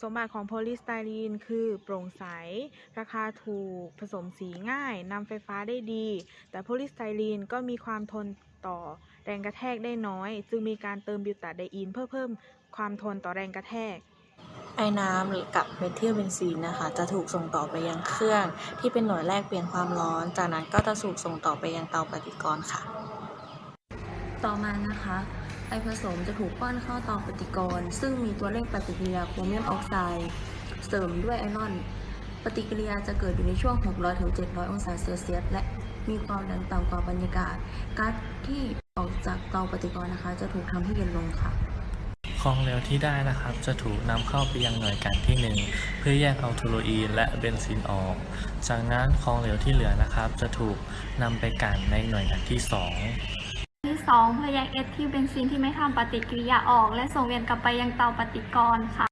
สมบัติของโพลีสไตรีนคือโปร่งใส ราคาถูก ผสมสีง่าย นำไฟฟ้าได้ดี แต่โพลีสไตรีนก็มีความทนต่อแรงกระแทกได้น้อย จึงมีการเติมบิวตาไดอีนเพื่อเพิ่มความทนต่อแรงกระแทก ไอ้น้ำกับเมทิลเบนซีนนะคะ จะถูกส่งต่อไปยังเครื่อง ที่เป็นหน่วยแรกเปลี่ยนความร้อน จากนั้นก็จะถูกส่งต่อไปยังเตาปฏิกรณ์ค่ะ ต่อมานะคะ ไอผสมจะถูกป้อนเข้าเตาปฏิกรณ์ ซึ่งมีตัวเลขปฏิกิริยาโครเมียมออกไซด์เสริมด้วยไอรอน ปฏิกิริยาจะเกิดอยู่ในช่วง 600-700 องศาเซลเซียส และมีความดันต่ำกว่าบรรยากาศก๊าซที่ออกจากเตาปฏิกรณ์นะคะ จะถูกทำให้เย็นลงค่ะ ของเหลวที่ได้นะครับ จะถูกนำเข้าไปยังหน่วยกันที่ 1 เพื่อแยกเอาทูโรอีนและเบนซินออก จากนั้นของเหลวที่เหลือนะครับ จะถูกนำไปกันในหน่วยกันที่ 2 ที่สองเพื่อแยกเอทิลเบนซินที่ไม่ทำปฏิกิริยาออก และส่งเวียนกลับไปยังเตาปฏิกรณ์ค่ะ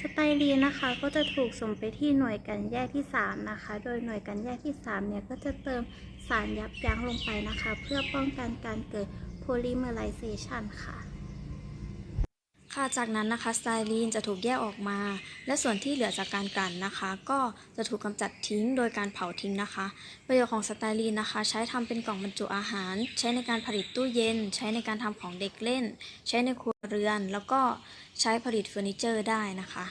สไตรีนนะคะก็จะถูกส่งไปที่หน่วยกันแยกที่ 3 นะคะ โดยหน่วยกันแยกที่ 3 เนี่ยก็จะเติมสารยับยั้งลงไปนะคะ เพื่อป้องกันการเกิดโพลิเมอไรเซชันค่ะ ค่ะจากนั้นนะคะสไตรีนจะถูกแยกออกมา และส่วนที่เหลือจากการกลั่นนะคะ ก็จะถูกกำจัดทิ้งโดยการเผาทิ้งนะคะ ประโยชน์ของสไตรีนนะคะ ใช้ทำเป็นกล่องบรรจุอาหาร ใช้ในการผลิตตู้เย็น ใช้ในการทำของเด็กเล่น ใช้ในครัวเรือน แล้วก็ใช้ผลิตเฟอร์นิเจอร์ได้นะคะ